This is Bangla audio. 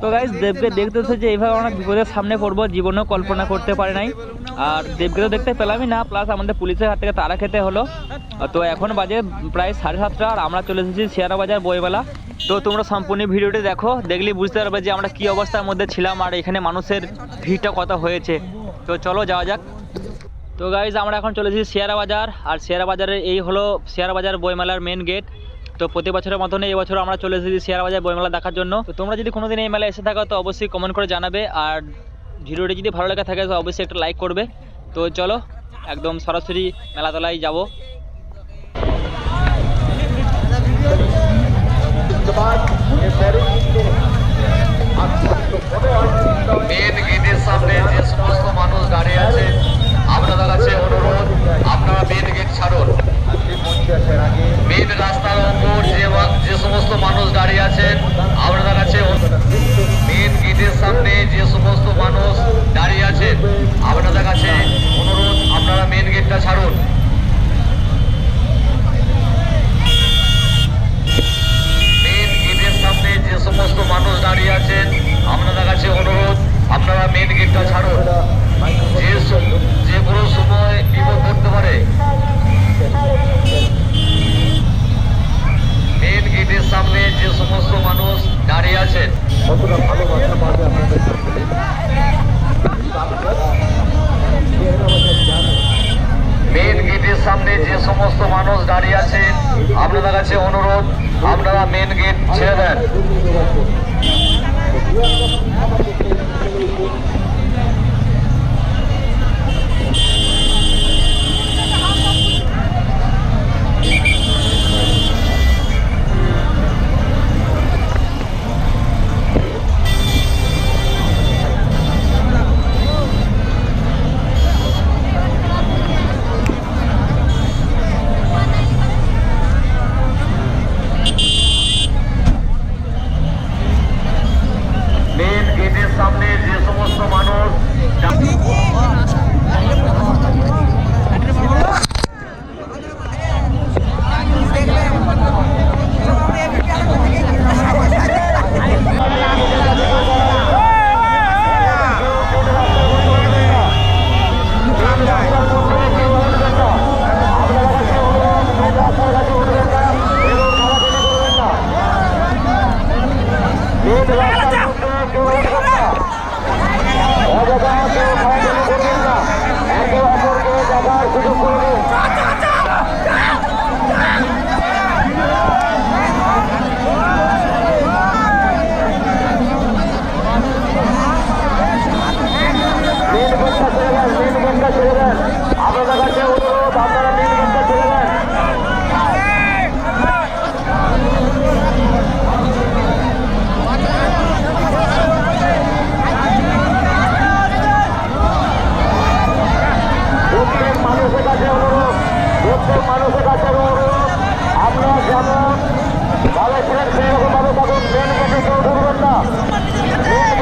তো গাইজ দেবকে দেখতেছে যে এইভাবে আমরা বিপদের সামনে পড়ব, জীবনেও কল্পনা করতে পারে নাই। আর দেবকে তো দেখতে পেলামই না প্লাস আমাদের পুলিশের হাত থেকে তারা খেতে হলো। তো এখন বাজে প্রায় সাড়ে সাতটা, আর আমরা চলে এসেছি শেয়ারা বাজার বইমেলা। তো তোমরা সম্পূর্ণ ভিডিওটি দেখো, দেখলেই বুঝতে পারবে যে আমরা কি অবস্থার মধ্যে ছিলাম আর এখানে মানুষের ভিড়টা কত হয়েছে। তো চলো যাওয়া যাক। তো গাইজ আমরা এখন চলে এসেছি শেয়ারা বাজার আর শেয়ারা বাজারের এই হলো শেয়ারা বাজার বইমেলার মেন গেট তো প্রতি বছরের মতন এই বছর আমরা চলে এসেছি শেয়ার বাজার বইমেলা দেখার জন্য। তো তোমরা যদি কোনোদিন এই মেলায় এসে থাকো, তো অবশ্যই কমেন্ট করে জানাবে। আর ভিডিওটি যদি ভালো লেগে থাকে, তো অবশ্যই একটা লাইক করবে। তো চলো, একদম সরাসরি মেলাতলায় যাব। মেন গেটের সামনে যে সমস্ত মানুষ দাঁড়িয়ে আছে আপনাদের কাছে অনুরোধ আপনারা মেন গেট ছাড়ুন মেন রাস্তার ওপর যে মা- যে সমস্ত মানুষ দাঁড়িয়ে আছেন আপনাদের কাছে মেন গেটের সামনে যে সমস্ত মানুষ দাঁড়িয়ে আছেন আপনাদের কাছে অনুরোধ আপনারা মেন গেটটা ছাড়ুন মেন গেটের সামনে যে সমস্ত মানুষ দাঁড়িয়ে আছেন আপনাদের কাছে অনুরোধ আপনারা ছাড়ুন যে যে কোনো সময় বিপদ ঘটতে পারে। মেন গেটের সামনে যে সমস্ত মানুষ দাঁড়িয়ে আছেন। মেন গেটের সামনে যে সমস্ত মানুষ দাঁড়িয়ে আছেন আপনাদের কাছে অনুরোধ আপনারা মেন গেট ছেড়ে দেন। আপনাদের প্রত্যেক মানুষের কাছে আপনারা যেমন ভালো ছিলেন সেই রকম ভাবে থাকুন। মেন গেটে কেউ ঢুকবেন না। মেন